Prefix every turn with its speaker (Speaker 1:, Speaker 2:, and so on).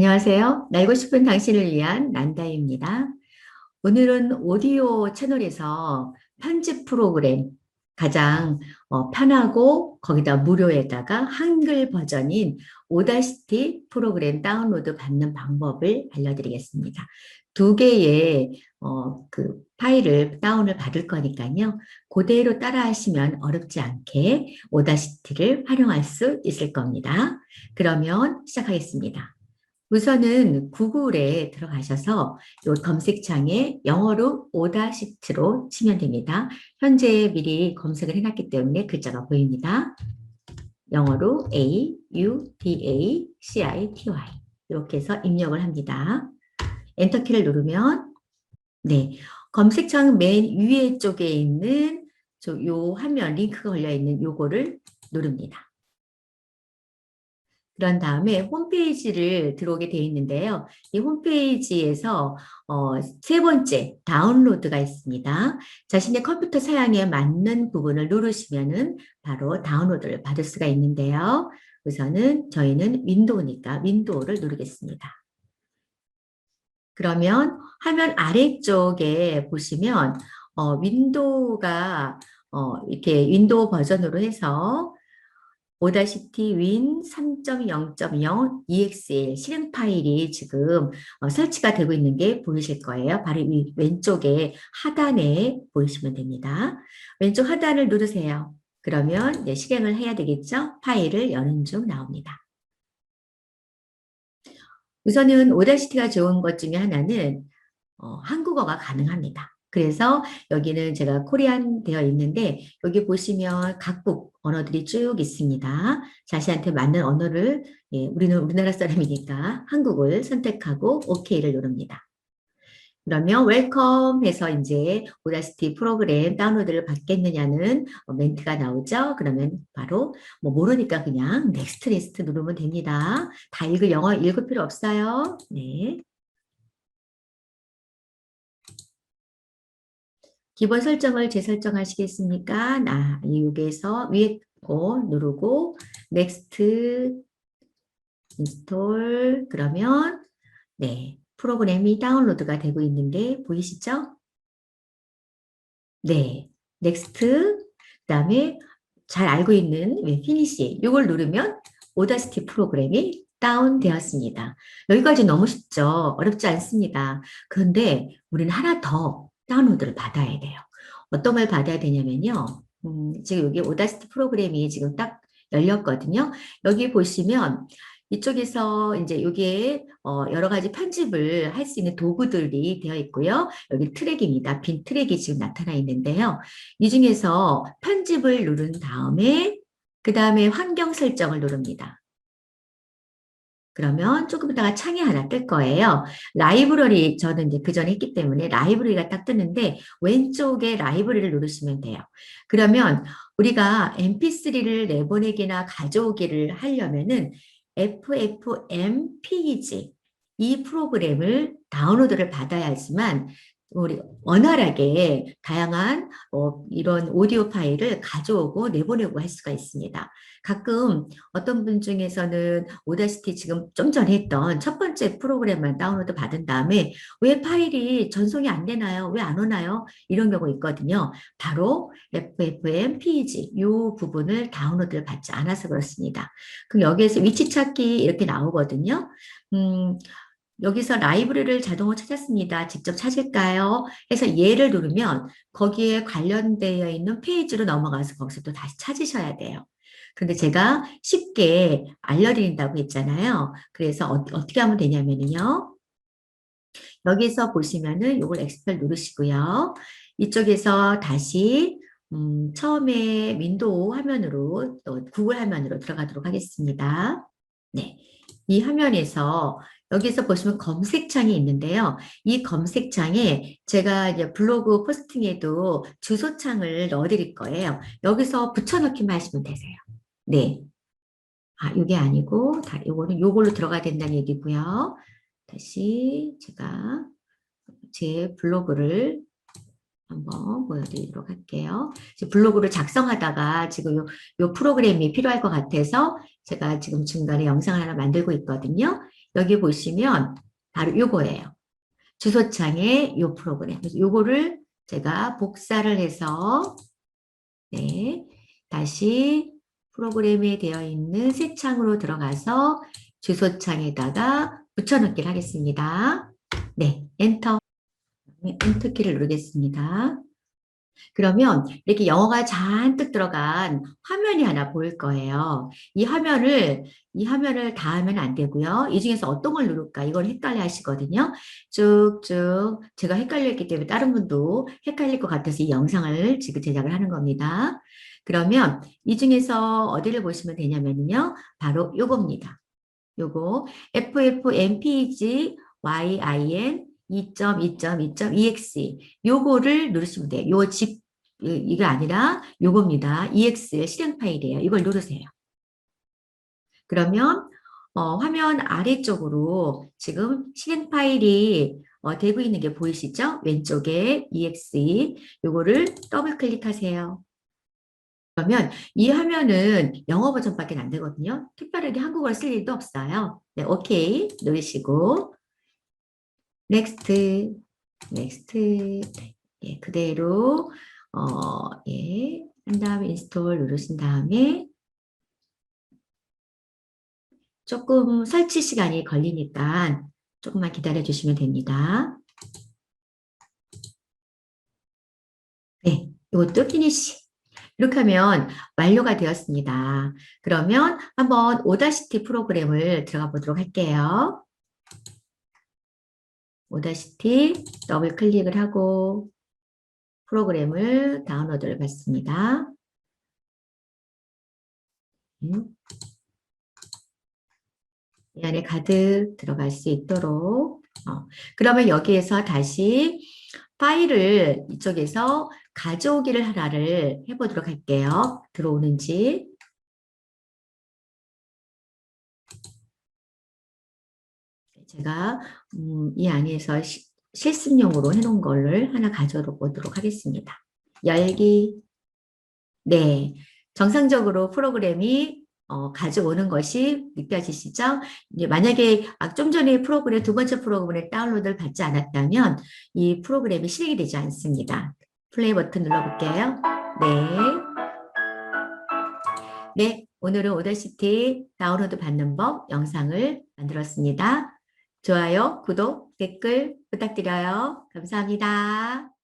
Speaker 1: 안녕하세요. 날고 싶은 당신을 위한 난다입니다. 오늘은 오디오 채널에서 편집 프로그램 가장 어, 편하고 거기다 무료에다가 한글 버전인 오다시티 프로그램 다운로드 받는 방법을 알려드리겠습니다. 두 개의 어, 그 파일을 다운을 받을 거니까요. 그대로 따라 하시면 어렵지 않게 오다시티를 활용할 수 있을 겁니다. 그러면 시작하겠습니다. 우선은 구글에 들어가셔서 요 검색창에 영어로 오다시트로 치면 됩니다. 현재 미리 검색을 해놨기 때문에 글자가 보입니다. 영어로 A, U, D, A, C, I, T, Y 이렇게 해서 입력을 합니다. 엔터키를 누르면 네 검색창 맨 위에 쪽에 있는 요 화면 링크가 걸려 있는 요거를 누릅니다. 그런 다음에 홈페이지를 들어오게 되어 있는데요. 이 홈페이지에서 어, 세 번째 다운로드가 있습니다. 자신의 컴퓨터 사양에 맞는 부분을 누르시면은 바로 다운로드를 받을 수가 있는데요. 우선은 저희는 윈도우니까 윈도우를 누르겠습니다. 그러면 화면 아래쪽에 보시면 어, 윈도우가 어, 이렇게 윈도우 버전으로 해서 오다시티 윈 3.0.0 EXL 실행 파일이 지금 어, 설치가 되고 있는 게 보이실 거예요. 바로 이 왼쪽에 하단에 보이시면 됩니다. 왼쪽 하단을 누르세요. 그러면 이제 실행을 해야 되겠죠? 파일을 여는 중 나옵니다. 우선은 오다시티가 좋은 것 중에 하나는 어, 한국어가 가능합니다. 그래서 여기는 제가 코리안 되어 있는데 여기 보시면 각국 언어들이 쭉 있습니다. 자신한테 맞는 언어를 예, 우리는 우리나라 사람이니까 한국을 선택하고 OK를 누릅니다. 그러면 웰컴 해서 이제 오다시티 프로그램 다운로드를 받겠느냐는 멘트가 나오죠. 그러면 바로 뭐 모르니까 그냥 넥스트 리스트 누르면 됩니다. 다 읽을 영어 읽을 필요 없어요. 네. 기본 설정을 재설정하시겠습니까? 나 여기에서 위에 거 누르고 next install 그러면 네 프로그램이 다운로드가 되고 있는데 보이시죠? 네 next 그다음에 잘 알고 있는 finish 이걸 누르면 오다시티 프로그램이 다운되었습니다. 여기까지 너무 쉽죠? 어렵지 않습니다. 그런데 우리는 하나 더 다운로드를 받아야 돼요. 어떤 걸 받아야 되냐면요. 음, 지금 여기 오다시티 프로그램이 지금 딱 열렸거든요. 여기 보시면 이쪽에서 이제 여기에 어 여러 가지 편집을 할 수 있는 도구들이 되어 있고요. 여기 트랙입니다. 빈 트랙이 지금 나타나 있는데요. 이 중에서 편집을 누른 다음에 그 다음에 환경 설정을 누릅니다. 그러면 조금 있다가 창이 하나 뜰 거예요. 라이브러리 저는 이제 그 전에 했기 때문에 라이브러리가 딱 뜨는데 왼쪽에 라이브러리를 누르시면 돼요. 그러면 우리가 mp3를 내보내기나 가져오기를 하려면은 ffmpeg 이 프로그램을 다운로드를 받아야지만 우리 원활하게 다양한 어, 이런 오디오 파일을 가져오고 내보내고 할 수가 있습니다. 가끔 어떤 분 중에서는 오다시티 지금 좀 전에 했던 첫 번째 프로그램만 다운로드 받은 다음에 왜 파일이 전송이 안 되나요? 왜 안 오나요? 이런 경우 있거든요. 바로 FFmpeg 이 부분을 다운로드를 받지 않아서 그렇습니다. 그럼 여기에서 위치 찾기 이렇게 나오거든요. 음, 여기서 라이브러리를 자동으로 찾았습니다. 직접 찾을까요? 해서 얘를 누르면 거기에 관련되어 있는 페이지로 넘어가서 거기서 또 다시 찾으셔야 돼요. 근데 제가 쉽게 알려드린다고 했잖아요. 그래서 어, 떻게 하면 되냐면요. 여기서 보시면은 이걸 엑스펠 누르시고요. 이쪽에서 다시 음, 처음에 윈도우 화면으로 또 구글 화면으로 들어가도록 하겠습니다. 네. 이 화면에서 여기서 보시면 검색창이 있는데요. 이 검색창에 제가 이제 블로그 포스팅에도 주소창을 넣어드릴 거예요. 여기서 붙여넣기만 하시면 되세요. 네. 아, 이게 아니고, 다, 요거는 요걸로 들어가야 된다는 얘기고요. 다시 제가 제 블로그를 한번 보여드리도록 할게요. 블로그를 작성하다가 지금 요, 요 프로그램이 필요할 것 같아서 제가 지금 중간에 영상을 하나 만들고 있거든요. 여기 보시면 바로 요거예요. 주소창에 요 프로그램. 요거를 제가 복사를 해서 네, 다시 프로그램에 되어 있는 새 창으로 들어가서 주소창에다가 붙여넣기를 하겠습니다. 네, 엔터. 엔터 키를 누르겠습니다. 그러면 이렇게 영어가 잔뜩 들어간 화면이 하나 보일 거예요. 이 화면을 이 화면을 다 하면 안 되고요. 이 중에서 어떤 걸 누를까 이걸 헷갈려 하시거든요. 쭉쭉 제가 헷갈렸기 때문에 다른 분도 헷갈릴 것 같아서 이 영상을 지금 제작을 하는 겁니다. 그러면 이 중에서 어디를 보시면 되냐면요. 바로 요겁니다. 요거 FFmpeg yin 2.2.2.exe 요거를 누르시면 돼요. 요 집, 이거 아니라 요겁니다. ex 실행 파일이에요. 이걸 누르세요. 그러면 어, 화면 아래쪽으로 지금 실행 파일이 어, 되고 있는 게 보이시죠? 왼쪽에 exe 요거를 더블 클릭하세요. 그러면 이 화면은 영어 버전밖에 안 되거든요. 특별하게 한국어를 쓸 일도 없어요. 네, 오케이 누르시고 넥스트, 넥스트, 예, 그대로, 어, 예, 한 다음에 인스톨 누르신 다음에 조금 설치 시간이 걸리니까 조금만 기다려 주시면 됩니다. 네, 이것도 피니시. 이렇게 하면 완료가 되었습니다. 그러면 한번 오다시티 프로그램을 들어가 보도록 할게요. 오다시티 더블 클릭을 하고 프로그램을 다운로드를 받습니다. 음. 이 안에 가득 들어갈 수 있도록 어. 그러면 여기에서 다시 파일을 이쪽에서 가져오기를 하나를 해보도록 할게요. 들어오는지 제가 음, 이 안에서 시, 실습용으로 해놓은 거를 하나 가져보도록 하겠습니다. 열기. 네. 정상적으로 프로그램이 어, 가져오는 것이 느껴지시죠? 이제 만약에 아, 좀 전에 프로그램, 두 번째 프로그램의 다운로드를 받지 않았다면 이 프로그램이 실행이 되지 않습니다. 플레이 버튼 눌러볼게요. 네. 네. 오늘은 오더시티 다운로드 받는 법 영상을 만들었습니다. 좋아요, 구독, 댓글 부탁드려요. 감사합니다.